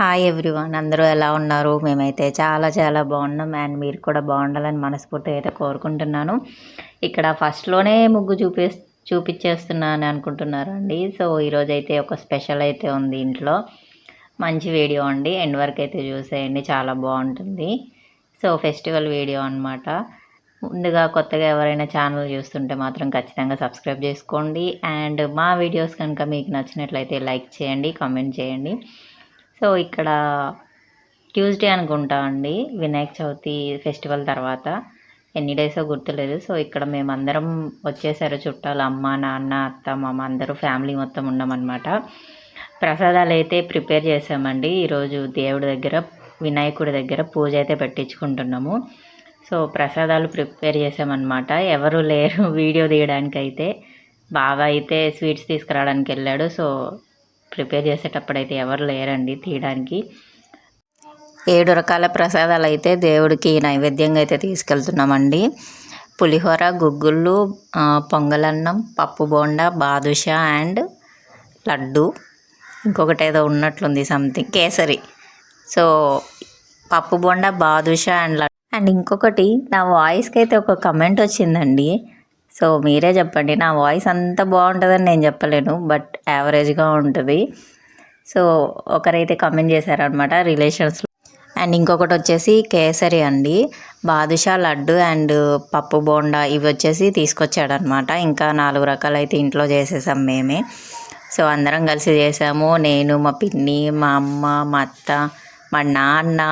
Hi everyone అందరూ ఎలా ఉన్నారు? మేమైతే చాలా చాలా బాగున్నాం. అండ్ మీరు కూడా బాగుండాలని మనస్ఫూర్తి అయితే కోరుకుంటున్నాను. ఇక్కడ ఫస్ట్లోనే ముగ్గు చూపే చూపించేస్తున్నాను అనుకుంటున్నారు అండి. సో ఈరోజు అయితే ఒక స్పెషల్ అయితే ఉంది ఇంట్లో. మంచి వీడియో అండి. ఎండ్ వరకు అయితే చూసేయండి. చాలా బాగుంటుంది. సో ఫెస్టివల్ వీడియో అనమాట ముందుగా కొత్తగా ఎవరైనా ఛానల్ చూస్తుంటే మాత్రం ఖచ్చితంగా సబ్స్క్రైబ్ చేసుకోండి. అండ్ మా వీడియోస్ కనుక మీకు నచ్చినట్లయితే లైక్ చేయండి కామెంట్ చేయండి. సో ఇక్కడ ట్యూస్డే అనుకుంటా అండి. వినాయక చవితి ఫెస్టివల్ తర్వాత. ఎన్ని డేసో గుర్తులేదు. సో ఇక్కడ మేమందరం వచ్చేసారు చుట్టాలు అమ్మ నాన్న అత్త మామ అందరూ ఫ్యామిలీ మొత్తం ఉన్నామన్నమాట. ప్రసాదాలు అయితే ప్రిపేర్ చేసామండి. ఈరోజు దేవుడి దగ్గర వినాయకుడి దగ్గర పూజ అయితే పెట్టించుకుంటున్నాము. సో ప్రసాదాలు ప్రిపేర్ చేసామన్నమాట. ఎవరు లేరు వీడియో తీయడానికి అయితే బాగా అయితే స్వీట్స్ తీసుకురావడానికి వెళ్ళాడు. సో ప్రిపేర్ చేసేటప్పుడు అయితే ఎవరు లేరండి తీయడానికి. ఏడు రకాల ప్రసాదాలు అయితే దేవుడికి నైవేద్యంగా అయితే తీసుకెళ్తున్నామండి. పులిహోర గుగ్గుళ్ళు పొంగలన్నం పప్పు బోండా బాదుషా అండ్ లడ్డు. ఇంకొకటి ఏదో ఉన్నట్లుంది something kesari. So pappu bonda badusha and laddu. And ఇంకొకటి నా వాయిస్కి అయితే ఒక కమెంట్ వచ్చిందండి. సో మీరే చెప్పండి. నా వాయిస్ అంత బాగుంటుందని నేను చెప్పలేను బట్ యావరేజ్గా ఉంటుంది. సో ఒకరైతే కమెంట్ చేశారనమాట రిలేషన్స్లో. అండ్ ఇంకొకటి వచ్చేసి కేసరి అండి. బాదుషా లడ్డు అండ్ పప్పు బోండా ఇవి వచ్చేసి తీసుకొచ్చాడనమాట ఇంకా నాలుగు రకాలు అయితే ఇంట్లో చేసేసాం మేమే. సో అందరం కలిసి చేసాము. నేను మా పిన్ని మా అమ్మ మా అత్త మా నాన్న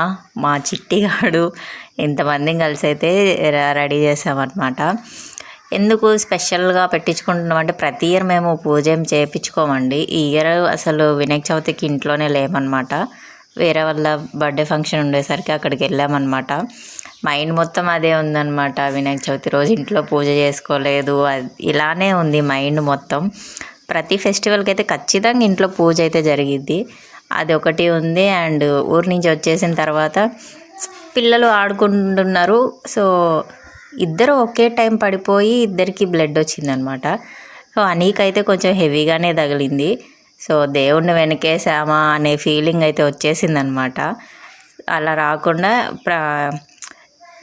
మా చిట్టిగాడు ఇంతమంది కలిసి అయితే రెడీ చేసామన్నమాట. ఎందుకు స్పెషల్గా పెట్టించుకుంటున్నాం అంటే ప్రతి ఇయర్ మేము పూజ ఏం చేయించుకోమండి. ఈ ఇయర్ అసలు వినాయక చవితికి ఇంట్లోనే లేమన్నమాట. వేరే వాళ్ళ బర్త్డే ఫంక్షన్ ఉండేసరికి అక్కడికి వెళ్ళామన్నమాట. మైండ్ మొత్తం అదే ఉందన్నమాట. వినాయక చవితి రోజు ఇంట్లో పూజ చేసుకోలేదు. అది ఇలానే ఉంది మైండ్ మొత్తం. ప్రతి ఫెస్టివల్కి అయితే ఖచ్చితంగా ఇంట్లో పూజ అయితే జరిగిద్ది. అది ఒకటి ఉంది అండ్ ఊరి నుంచి వచ్చేసిన తర్వాత పిల్లలు ఆడుకుంటున్నారు. సో ఇద్దరు ఒకే టైం పడిపోయి ఇద్దరికి బ్లడ్ వచ్చిందనమాట. సో అనీకైతే కొంచెం హెవీగానే తగిలింది. సో దేవుణ్ణి వెనకేసామా అనే ఫీలింగ్ అయితే వచ్చేసిందనమాట. అలా రాకుండా ప్ర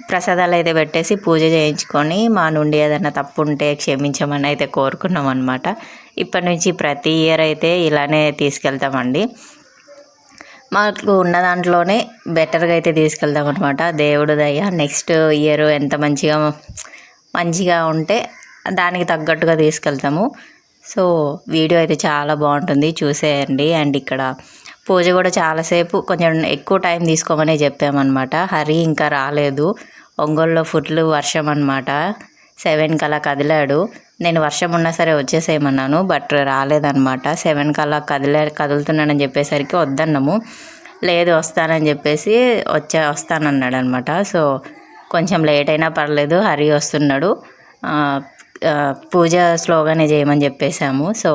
ప్రసాదాలు అయితే పెట్టేసి పూజ చేయించుకొని మా నుండి ఏదైనా తప్పు ఉంటే క్షమించమని అయితే కోరుకున్నాం అనమాట ఇప్పటి నుంచి ప్రతి ఇయర్ అయితే ఇలానే తీసుకెళ్తామండి. మాకు ఉన్న దాంట్లోనే బెటర్గా అయితే తీసుకెళ్దాం అనమాట దేవుడు దయ నెక్స్ట్ ఇయర్ ఎంత మంచిగా మంచిగా ఉంటే దానికి తగ్గట్టుగా తీసుకెళ్తాము. సో వీడియో అయితే చాలా బాగుంటుంది చూసేయండి. అండ్ ఇక్కడ పూజ కూడా చాలాసేపు కొంచెం ఎక్కువ టైం తీసుకోమని చెప్పామన్నమాట. హరి ఇంకా రాలేదు. ఒంగోలులో ఫుట్లు వర్షం అనమాట సెవెన్కి అలా కదిలాడు. నేను వర్షం ఉన్నా సరే వచ్చేసేయమన్నాను బట్ రాలేదన్నమాట. సెవెన్ కల్లా కదిలే కదులుతున్నానని చెప్పేసరికి వద్దన్నాము. లేదు వస్తానని చెప్పేసి వచ్చే వస్తానన్నాడు అనమాట సో కొంచెం లేట్ అయినా పర్లేదు హరి వస్తున్నాడు. పూజ స్లోగానే చేయమని చెప్పేశాము. సో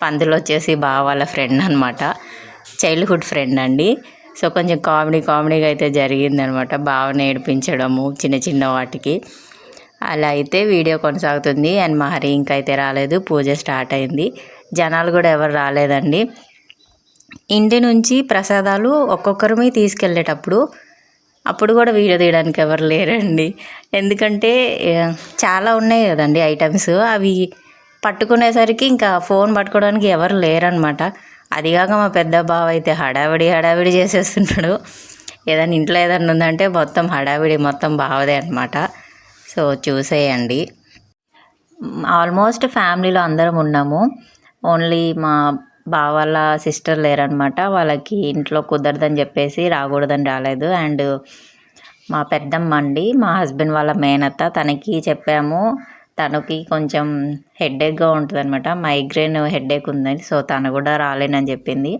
పందులు వచ్చేసి బావ వాళ్ళ ఫ్రెండ్ అనమాట చైల్డ్హుడ్ ఫ్రెండ్ అండి. సో కొంచెం కామెడీ కామెడీగా అయితే జరిగిందనమాట బాగా నేర్పించడము చిన్న చిన్న వాటికి. అలా అయితే వీడియో కొనసాగుతుంది. అండ్ మా హరి ఇంకైతే రాలేదు. పూజ స్టార్ట్ అయింది. జనాలు కూడా ఎవరు రాలేదండి. ఇంటి నుంచి ప్రసాదాలు ఒక్కొక్కరిమి తీసుకెళ్ళేటప్పుడు అప్పుడు కూడా వీడియో తీయడానికి ఎవరు లేరండి. ఎందుకంటే చాలా ఉన్నాయి కదండి ఐటమ్స్. అవి పట్టుకునేసరికి ఇంకా ఫోన్ పట్టుకోవడానికి ఎవరు లేరనమాట. అదిగాక మా పెద్ద బావ అయితే హడావిడి హడావిడి చేసేస్తున్నాడు. ఏదైనా ఇంట్లో ఏదైనా ఉందంటే మొత్తం హడావిడి మొత్తం బావదే అనమాట సో చూసేయండి. ఆల్మోస్ట్ ఫ్యామిలీలో అందరం ఉన్నాము. ఓన్లీ మా బావాళ్ళ సిస్టర్ లేరనమాట. వాళ్ళకి ఇంట్లో కుదరదని చెప్పేసి రాకూడదని రాలేదు. అండ్ మా పెద్దమ్మ అండి మా హస్బెండ్ వాళ్ళ మేనత్త తనకి చెప్పాము. తనకి కొంచెం హెడేక్గా ఉంటుంది అనమాట మైగ్రేన్ హెడేక్ ఉందని సో తను కూడా రాలేనని చెప్పింది.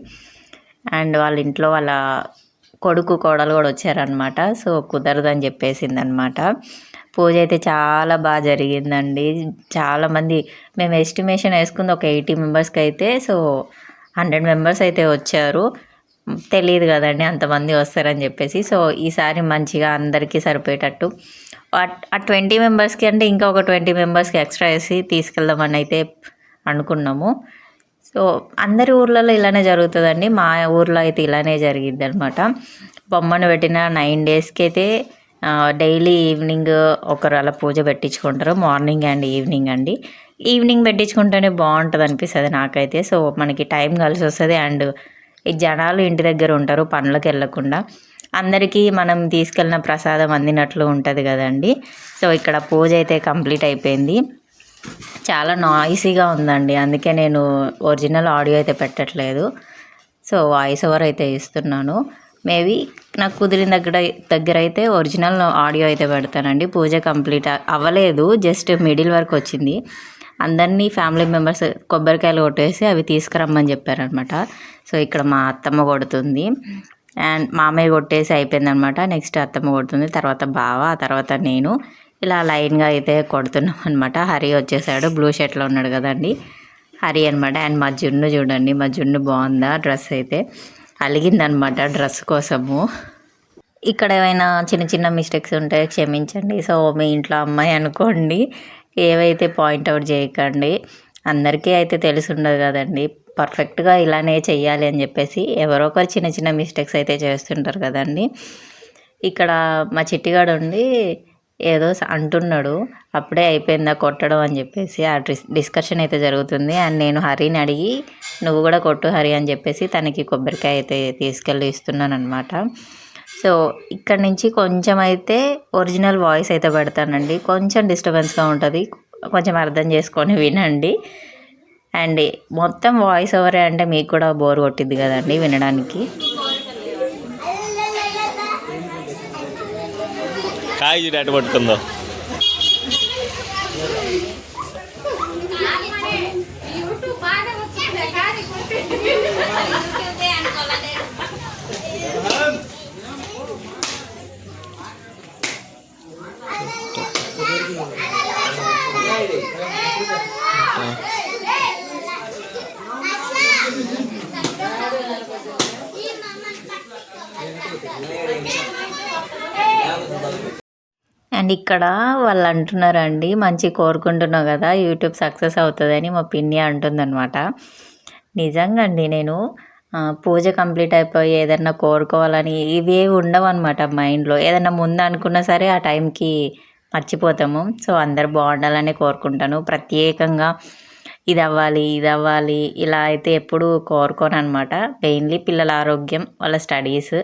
అండ్ వాళ్ళ ఇంట్లో వాళ్ళ కొడుకు కోడలు కూడా వచ్చారనమాట. సో కుదరదని చెప్పేసింది అనమాట పూజ అయితే చాలా బాగా జరిగిందండి. చాలామంది మేము ఎస్టిమేషన్ వేసుకుంది ఒక ఎయిటీ మెంబర్స్కి అయితే సో హండ్రెడ్ మెంబర్స్ అయితే వచ్చారు. తెలియదు కదండి అంతమంది వస్తారని చెప్పేసి. సో ఈసారి మంచిగా అందరికీ సరిపోయేటట్టు. ఆ- ఆ ట్వంటీ మెంబర్స్కి అంటే ఇంకా ఒక ట్వంటీ మెంబర్స్కి ఎక్స్ట్రా వేసి తీసుకెళ్దామని అయితే అనుకున్నాము. సో సో అందరి ఊర్లలో ఇలానే జరుగుతుందండి. మా ఊర్లో అయితే ఇలానే జరిగిద్ది అనమాట బొమ్మను పెట్టిన నైన్ డేస్కి అయితే డైలీ ఈవినింగ్ ఒకరు అలా పూజ పెట్టించుకుంటారు. మార్నింగ్ అండ్ ఈవినింగ్ అండి. ఈవినింగ్ పెట్టించుకుంటేనే బాగుంటుంది అనిపిస్తుంది నాకైతే. సో మనకి టైం కలిసి వస్తుంది అండ్ ఈ జనాలు ఇంటి దగ్గర ఉంటారు పనులకు వెళ్ళకుండా. అందరికీ మనం తీసుకెళ్ళిన ప్రసాదం అందినట్లు ఉంటుంది కదండి. సో ఇక్కడ పూజ అయితే కంప్లీట్ అయిపోయింది. చాలా నాయిసీగా ఉందండి. అందుకే నేను ఒరిజినల్ ఆడియో అయితే పెట్టట్లేదు. సో వాయిస్ ఓవర్ అయితే ఇస్తున్నాను. మేబీ నాకు కుదిరిన దగ్గర దగ్గర అయితే ఒరిజినల్ ఆడియో అయితే పెడతానండి. పూజ కంప్లీట్ అవ్వలేదు జస్ట్ మిడిల్ వరకు వచ్చింది. అందరినీ ఫ్యామిలీ మెంబర్స్ కొబ్బరికాయలు కొట్టేసి అవి తీసుకురమ్మని చెప్పారనమాట. సో ఇక్కడ మా అత్తమ్మ కొడుతుంది. అండ్ మామయ్య కొట్టేసి అయిపోయిందనమాట. నెక్స్ట్ అత్తమ్మ కొడుతుంది తర్వాత బావ ఆ తర్వాత నేను. ఇలా లైన్గా అయితే కొడుతున్నాం అనమాట హరి వచ్చేసాడు బ్లూ షర్ట్లో ఉన్నాడు కదండి. హరి అనమాట. అండ్ మా జున్ను చూడండి మా జున్ను బాగుందా డ్రెస్ అయితే. అలిగిందనమాట డ్రెస్ కోసము. ఇక్కడ ఏమైనా చిన్న చిన్న మిస్టేక్స్ ఉంటే క్షమించండి. సో మీ ఇంట్లో అమ్మాయి అనుకోండి. ఏవైతే పాయింట్అవుట్ చేయకండి. అందరికీ అయితే తెలిసి ఉండదు కదండి. పర్ఫెక్ట్గా ఇలానే చెయ్యాలి అని చెప్పేసి ఎవరో ఒకరు చిన్న చిన్న మిస్టేక్స్ అయితే చేస్తుంటారు కదండి. ఇక్కడ మా చిట్టిగాడు ఉండి ఏదో అంటున్నాడు. అప్పుడే అయిపోయిందా కొట్టడం అని చెప్పేసి ఆ డిస్ డిస్కషన్ అయితే జరుగుతుంది. అండ్ నేను హరిని అడిగి నువ్వు కూడా కొట్టు హరి అని చెప్పేసి తనకి కొబ్బరికాయ అయితే తీసుకెళ్ళి ఇస్తున్నాను అనమాట సో ఇక్కడ నుంచి కొంచెం అయితే ఒరిజినల్ వాయిస్ అయితే పెడతానండి. కొంచెం డిస్టర్బెన్స్గా ఉంటుంది. కొంచెం అర్థం చేసుకొని వినండి. అండ్ మొత్తం వాయిస్ ఓవరే అంటే మీకు కూడా బోర్ కొట్టిద్ది కదండి వినడానికి. కాయ చూడు ఎటు పట్టుకుందో. అండ్ ఇక్కడ వాళ్ళు అంటున్నారండి మంచి కోరుకుంటున్నావు కదా యూట్యూబ్ సక్సెస్ అవుతుందని మా పిన్ని అంటుందన్నమాట. నిజంగా అండి నేను పూజ కంప్లీట్ అయిపోయి ఏదన్నా కోరుకోవాలని ఇవే ఉండవు అనమాట మైండ్లో. ఏదన్నా ముందు అనుకున్నా సరే ఆ టైంకి మర్చిపోతాము. సో అందరు బాగుండాలని కోరుకుంటాను. ప్రత్యేకంగా ఇది అవ్వాలి ఇది అవ్వాలి ఇలా అయితే ఎప్పుడు కోరుకోను అనమాట మెయిన్లీ పిల్లల ఆరోగ్యం వాళ్ళ స్టడీస్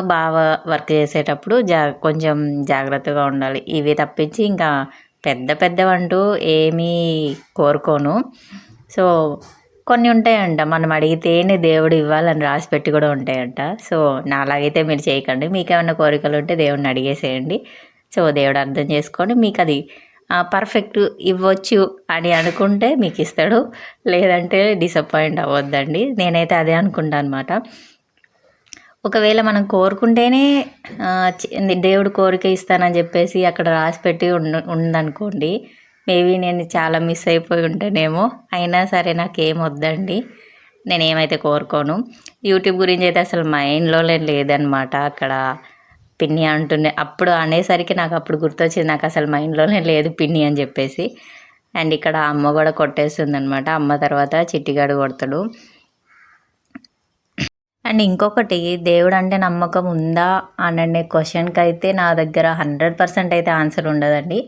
బాగా వర్క్ చేసేటప్పుడు జా కొంచెం జాగ్రత్తగా ఉండాలి. ఇవి తప్పించి ఇంకా పెద్ద పెద్దవంటూ ఏమీ కోరుకోను. సో కొన్ని ఉంటాయంట. మనం అడిగితేనే దేవుడు ఇవ్వాలని రాసి పెట్టి కూడా ఉంటాయంట. సో నాలాగైతే మీరు చేయకండి. మీకు ఏమైనా కోరికలు ఉంటే దేవుడిని అడిగేసేయండి. సో దేవుడు అర్థం చేసుకొని మీకు అది పర్ఫెక్ట్ ఇవ్వచ్చు అని అనుకుంటే మీకు ఇస్తాడు లేదంటే డిసప్పాయింట్ అవ్వద్దండి. నేనైతే అదే అనుకుంటాను అనమాట ఒకవేళ మనం కోరుకుంటేనే దేవుడు కోరిక ఇస్తానని చెప్పేసి అక్కడ రాసి పెట్టి ఉందనుకోండి. మేబీ నేను చాలా మిస్ అయిపోయి ఉంటేనేమో. అయినా సరే నాకు ఏం వద్దండి. నేను ఏమైతే కోరుకోను. యూట్యూబ్ గురించి అయితే అసలు మైండ్లో లేదనమాట అక్కడ. పిన్ని అంటుండే అప్పుడు అనేసరికి నాకు అప్పుడు గుర్తొచ్చింది నాకు అసలు మైండ్లోనే లేదు పిన్ని అని చెప్పేసి. అండ్ ఇక్కడ అమ్మ కూడా కొట్టేస్తుంది అనమాట అమ్మ తర్వాత చిట్టిగాడు కొడతాడు. అండ్ ఇంకొకటి దేవుడు అంటే నమ్మకం ఉందా? అనే క్వశ్చన్కి అయితే నా దగ్గర హండ్రెడ్ పర్సెంట్ అయితే ఆన్సర్ ఉండదండి.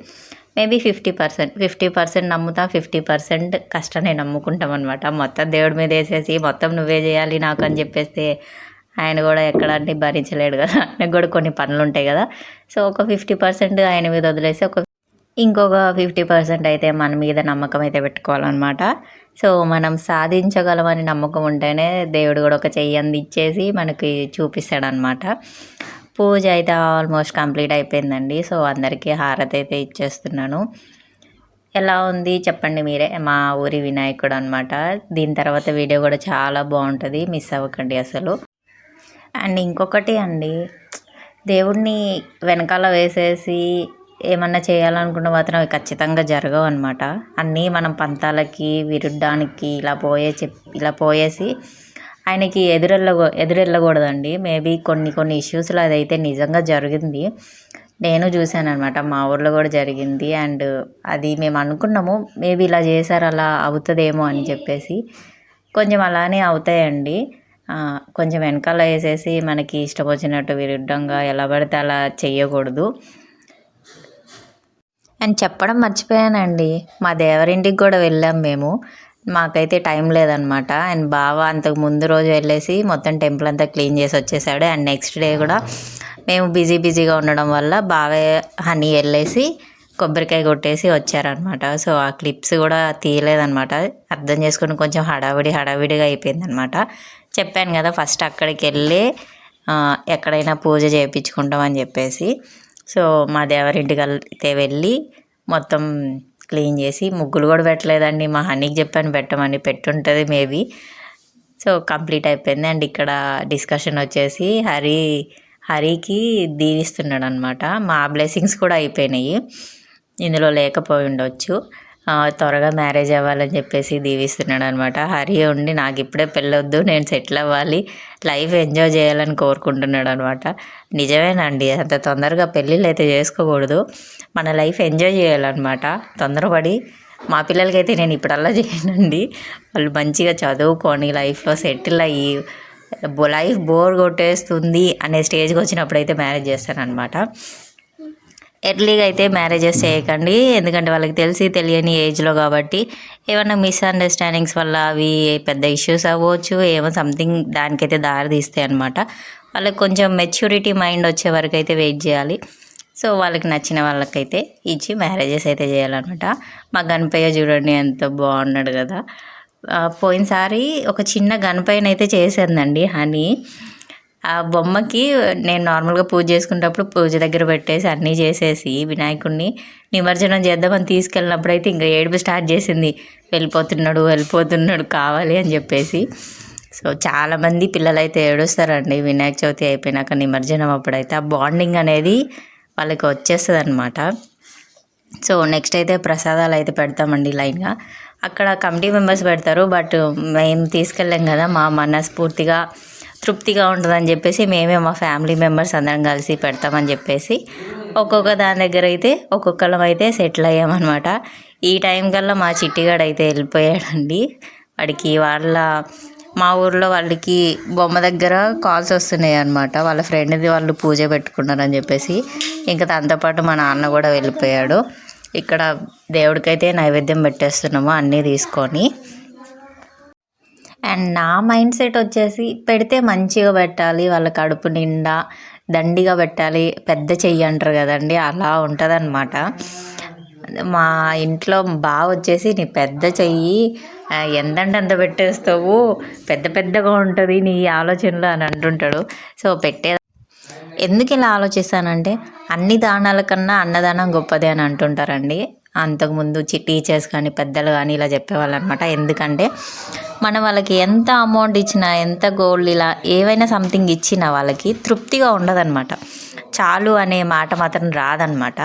Maybe fifty percent fifty percent నమ్ముతా ఫిఫ్టీ పర్సెంట్ కష్టమే నమ్ముకుంటాం అనమాట మొత్తం దేవుడి మీద వేసేసి మొత్తం నువ్వే చేయాలి నాకు అని చెప్పేస్తే ఆయన కూడా ఎక్కడాన్ని భరించలేడు కదా. ఆయనకు కూడా కొన్ని పనులు ఉంటాయి కదా. సో ఒక ఫిఫ్టీ పర్సెంట్ ఆయన మీద వదిలేసి ఒక ఇంకొక ఫిఫ్టీ పర్సెంట్ అయితే మన మీద నమ్మకం అయితే పెట్టుకోవాలన్నమాట. సో మనం సాధించగలమని నమ్మకం ఉంటేనే దేవుడు కూడా ఒక చెయ్యి అందిచ్చేసి మనకి చూపిస్తాడనమాట పూజ అయితే ఆల్మోస్ట్ కంప్లీట్ అయిపోయిందండి. సో అందరికీ హారతి అయితే ఇచ్చేస్తున్నాను. ఎలా ఉంది చెప్పండి మీరే. మా ఊరి వినాయకుడు అనమాట దీని తర్వాత వీడియో కూడా చాలా బాగుంటుంది. మిస్ అవ్వకండి అసలు. అండ్ ఇంకొకటి అండి దేవుడిని వెనకాల వేసేసి ఏమన్నా చేయాలనుకున్న మాత్రం అవి ఖచ్చితంగా జరగవు అనమాట అన్నీ మనం పంతాలకి విరుద్ధానికి ఇలా పోయే చెప్ ఇలా పోయేసి ఆయనకి ఎదురెళ్ళ ఎదురెళ్ళకూడదండి. మేబీ కొన్ని కొన్ని ఇష్యూస్లో అదైతే నిజంగా జరిగింది. నేను చూశాను అనమాట మా ఊర్లో కూడా జరిగింది. అండ్ అది మేము అనుకున్నాము మేబీ ఇలా చేశారు అలా అవుతుందేమో అని చెప్పేసి. కొంచెం అలానే అవుతాయండి. కొంచెం వెనకాల వేసేసి మనకి ఇష్టం వచ్చినట్టు విరుద్ధంగా ఎలా పడితే అలా చేయకూడదు అండ్ చెప్పడం మర్చిపోయానండి. మా దేవరింటికి కూడా వెళ్ళాం మేము. మాకైతే టైం లేదనమాట అండ్ బావ అంతకు ముందు రోజు వెళ్ళేసి మొత్తం టెంపుల్ అంతా క్లీన్ చేసి వచ్చేసాడు. అండ్ నెక్స్ట్ డే కూడా మేము బిజీ బిజీగా ఉండడం వల్ల బావే హనీ వెళ్ళేసి కొబ్బరికాయ కొట్టేసి వచ్చారనమాట సో ఆ క్లిప్స్ కూడా తీయలేదనమాట అర్థం చేసుకుని కొంచెం హడావిడి హడావిడిగా అయిపోయిందనమాట చెప్పాను కదా ఫస్ట్ అక్కడికి వెళ్ళి ఎక్కడైనా పూజ చేయించుకుంటామని చెప్పేసి. సో మా దేవరింటికి అయితే వెళ్ళి మొత్తం క్లీన్ చేసి ముగ్గులు కూడా పెట్టలేదండి. మా హనీకి చెప్పాను పెట్టమని పెట్టుంటుంది మేబీ. సో కంప్లీట్ అయిపోయింది. అండ్ ఇక్కడ డిస్కషన్ వచ్చేసి హరి హరికి దీవిస్తున్నాడు అనమాట మా బ్లెస్సింగ్స్ కూడా అయిపోయినాయి. ఇందులో లేకపోయి ఉండొచ్చు. త్వరగా మ్యారేజ్ అవ్వాలని చెప్పేసి దీవిస్తున్నాడు అనమాట హరి ఉండి నాకు ఇప్పుడే పెళ్ళొద్దు నేను సెటిల్ అవ్వాలి లైఫ్ ఎంజాయ్ చేయాలని కోరుకుంటున్నాడు అనమాట నిజమేనండి అంత తొందరగా పెళ్ళిళ్ళు అయితే చేసుకోకూడదు మన లైఫ్ ఎంజాయ్ చేయాలన్నమాట. తొందరపడి మా పిల్లలకైతే నేను ఇప్పుడల్లా చేయనండి. వాళ్ళు మంచిగా చదువుకొని లైఫ్లో సెటిల్ అయ్యి లైఫ్ బోర్ కొట్టేస్తుంది అనే స్టేజ్కి వచ్చినప్పుడు అయితే మ్యారేజ్ చేస్తానన్నమాట. ఎర్లీగా అయితే మ్యారేజెస్ చేయకండి. ఎందుకంటే వాళ్ళకి తెలిసి తెలియని ఏజ్లో కాబట్టి ఏమైనా మిస్అండర్స్టాండింగ్స్ వల్ల అవి పెద్ద ఇష్యూస్ అవ్వచ్చు ఏమో సంథింగ్ దానికైతే దారి తీస్తాయి అనమాట వాళ్ళకి కొంచెం మెచ్యూరిటీ మైండ్ వచ్చే వరకు అయితే వెయిట్ చేయాలి. సో వాళ్ళకి నచ్చిన వాళ్ళకైతే ఇచ్చి మ్యారేజెస్ అయితే చేయాలన్నమాట. మా గణపయ్య చూడండి ఎంత బాగున్నాడు కదా. పోయినసారి ఒక చిన్న గణపయ్యనైతే అయితే హనీ. ఆ బొమ్మకి నేను నార్మల్గా పూజ చేసుకునేటప్పుడు పూజ దగ్గర పెట్టేసి అన్నీ చేసేసి వినాయకుడిని నిమజ్జనం చేద్దామని తీసుకెళ్ళినప్పుడు అయితే ఇంకా ఏడుపు స్టార్ట్ చేసింది. వెళ్ళిపోతున్నాడు వెళ్ళిపోతున్నాడు కావాలి అని చెప్పేసి. సో చాలామంది పిల్లలు అయితే ఏడుస్తారండి. వినాయక చవితి అయిపోయినాక నిమజ్జనం అప్పుడైతే ఆ బాండింగ్ అనేది వాళ్ళకి వచ్చేస్తుంది అనమాట సో నెక్స్ట్ అయితే ప్రసాదాలు అయితే పెడతామండి లైన్గా. అక్కడ కమిటీ మెంబర్స్ పెడతారు. బట్ మేము తీసుకెళ్ళాం కదా మా మనస్ఫూర్తిగా తృప్తిగా ఉంటుందని చెప్పేసి మేమే మా ఫ్యామిలీ మెంబర్స్ అందరం కలిసి పెడతామని చెప్పేసి ఒక్కొక్క దాని దగ్గర అయితే ఒక్కొక్కళ్ళం అయితే సెటిల్ అయ్యామన్నమాట. ఈ టైం కల్లా మా చిట్టిగాడు అయితే వెళ్ళిపోయాడండి. వాడికి వాళ్ళ మా ఊర్లో వాళ్ళకి బొమ్మ దగ్గర కాల్స్ వస్తున్నాయి అనమాట వాళ్ళ ఫ్రెండ్ది వాళ్ళు పూజ పెట్టుకున్నారని చెప్పేసి ఇంకా దాంతోపాటు మా నాన్న కూడా వెళ్ళిపోయాడు. ఇక్కడ దేవుడికైతే నైవేద్యం పెట్టేస్తున్నాము అన్నీ తీసుకొని. అండ్ నా మైండ్ సెట్ వచ్చేసి పెడితే మంచిగా పెట్టాలి వాళ్ళ కడుపు నిండా దండిగా పెట్టాలి పెద్ద చెయ్యి అంటారు కదండి అలా ఉంటుందన్నమాట. మా ఇంట్లో బావ వచ్చేసి నీ పెద్ద చెయ్యి ఆ, ఎంతంటే అంత పెట్టేస్తావు పెద్ద పెద్దగా ఉంటుంది నీ ఆలోచనలు అని అంటుంటాడు. సో పెట్టే ఎందుకు ఇలా ఆలోచిస్తానంటే అన్ని దానాల కన్నా అన్నదానం గొప్పది అని అంటుంటారండి. అంతకుముందు టీచర్స్ కానీ పెద్దలు కానీ ఇలా చెప్పేవాళ్ళు అనమాట ఎందుకంటే మనం వాళ్ళకి ఎంత అమౌంట్ ఇచ్చినా ఎంత గోల్డ్ ఇలా ఏవైనా సంథింగ్ ఇచ్చినా వాళ్ళకి తృప్తిగా ఉండదన్నమాట చాలు అనే మాట మాత్రం రాదనమాట.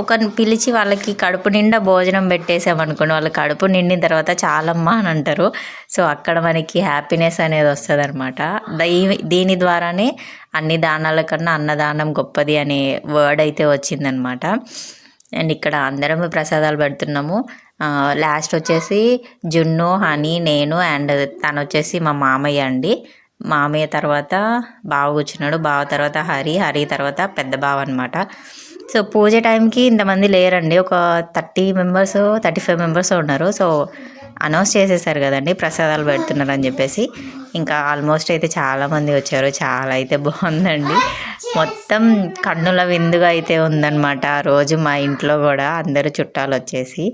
ఒక పిలిచి వాళ్ళకి కడుపు నిండా భోజనం పెట్టేసామనుకోండి వాళ్ళు కడుపు నిండిన తర్వాత చాలమ్మా అని అంటారు. సో అక్కడ మనకి హ్యాపీనెస్ అనేది వస్తుంది అనమాట దీని ద్వారానే అన్ని దానాల కన్నా అన్నదానం గొప్పది అనే వర్డ్ అయితే వచ్చిందనమాట. అండ్ ఇక్కడ అందరం ప్రసాదాలు పెడుతున్నాము. లాస్ట్ వచ్చేసి జున్ను హనీ నేను అండ్ తను వచ్చేసి మా మామయ్య అండి. మామయ్య తర్వాత బావ కూర్చున్నాడు. బావ తర్వాత హరి హరి తర్వాత పెద్ద బావ అనమాట సో పూజ టైంకి ఇంతమంది లేరండి. ఒక thirty members thirty five members ఉన్నారు. సో అనౌన్స్ చేసేసారు కదండి ప్రసాదాలు పెడుతున్నారు అని చెప్పేసి. ఇంకా ఆల్మోస్ట్ అయితే చాలామంది వచ్చారు చాలా అయితే బాగుందండి. మొత్తం కన్నుల విందుగా అయితే ఉందన్నమాట ఆ రోజు మా ఇంట్లో కూడా అందరూ చుట్టాలు వచ్చేసి.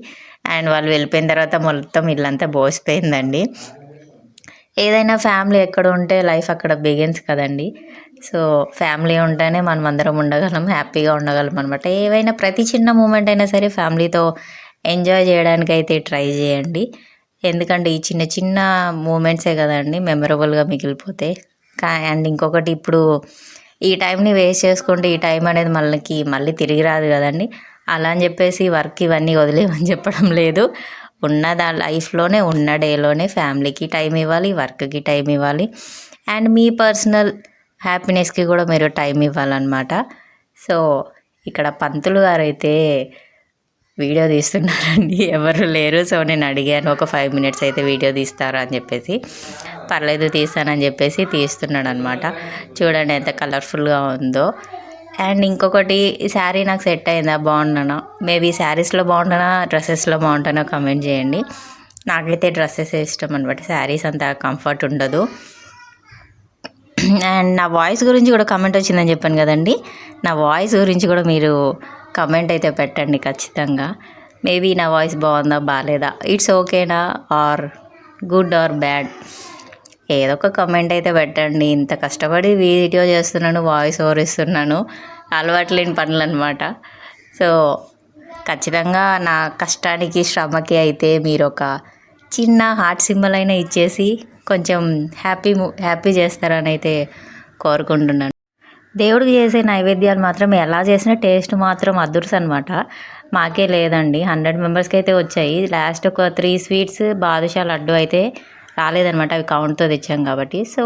అండ్ వాళ్ళు వెళ్ళిపోయిన తర్వాత మొత్తం ఇల్లంతా బోసిపోయిందండి. ఏదైనా ఫ్యామిలీ ఎక్కడ ఉంటే లైఫ్ అక్కడ బిగిన్స్ కదండి. సో ఫ్యామిలీ ఉంటేనే మనం అందరం ఉండగలం హ్యాపీగా ఉండగలం అనమాట ఏవైనా ప్రతి చిన్న మూమెంట్ అయినా సరే ఫ్యామిలీతో ఎంజాయ్ చేయడానికి అయితే ట్రై చేయండి. ఎందుకంటే ఈ చిన్న చిన్న మూమెంట్సే కదండి మెమరబుల్గా మిగిలిపోతే. కా అండ్ ఇంకొకటి ఇప్పుడు ఈ టైంని వేస్ట్ చేసుకుంటే ఈ టైం అనేది మనకి మళ్ళీ తిరిగి రాదు కదండి. అలా అని చెప్పేసి వర్క్ ఇవన్నీ వదిలేమని చెప్పడం లేదు. ఉన్న దా లైఫ్లోనే ఉన్న డేలోనే ఫ్యామిలీకి టైం ఇవ్వాలి వర్క్కి టైం ఇవ్వాలి. అండ్ మీ పర్సనల్ హ్యాపీనెస్కి కూడా మీరు టైం ఇవ్వాలన్నమాట. సో ఇక్కడ పంతులు గారు అయితే వీడియో తీస్తున్నారండి. ఎవరు లేరు. సో నేను అడిగాను ఒక ఫైవ్ మినిట్స్ అయితే వీడియో తీస్తారా అని చెప్పేసి. పర్లేదు తీస్తానని చెప్పేసి తీస్తున్నాడు అనమాట చూడండి ఎంత కలర్ఫుల్గా ఉందో. అండ్ ఇంకొకటి శారీ నాకు సెట్ అయిందా? బాగున్నానా మేబీ శారీస్లో బాగుంటానా డ్రెస్సెస్లో బాగుంటానో కమెంట్ చేయండి. నాకైతే డ్రెస్సెస్ ఇష్టం అనమాట శారీస్ అంత కంఫర్ట్ ఉండదు. అండ్ నా వాయిస్ గురించి కూడా కమెంట్ వచ్చిందని చెప్పాను కదండి. నా వాయిస్ గురించి కూడా మీరు కమెంట్ అయితే పెట్టండి ఖచ్చితంగా. మేబీ నా వాయిస్ బాగుందా బాగాలేదా ఇట్స్ ఓకేనా ఆర్ గుడ్ ఆర్ బ్యాడ్ ఏదో ఒక కమెంట్ అయితే పెట్టండి. ఇంత కష్టపడి వీడియో చేస్తున్నాను వాయిస్ ఓవర్ ఇస్తున్నాను. అలవాట్లేని పనులు అనమాట సో ఖచ్చితంగా నా కష్టానికి శ్రమకి అయితే మీరు ఒక చిన్న హార్ట్ సింబల్ అయినా ఇచ్చేసి కొంచెం హ్యాపీ హ్యాపీ చేస్తారని అయితే కోరుకుంటున్నాను. దేవుడికి చేసే నైవేద్యాలు మాత్రం ఎలా చేసినా టేస్ట్ మాత్రం అదుర్స్ అనమాట మాకే లేదండి. హండ్రెడ్ మెంబర్స్కి అయితే వచ్చాయి. లాస్ట్ ఒక త్రీ స్వీట్స్ బాదుషా లడ్డు అయితే రాలేదనమాట అవి కౌంట్తో తెచ్చాం కాబట్టి. సో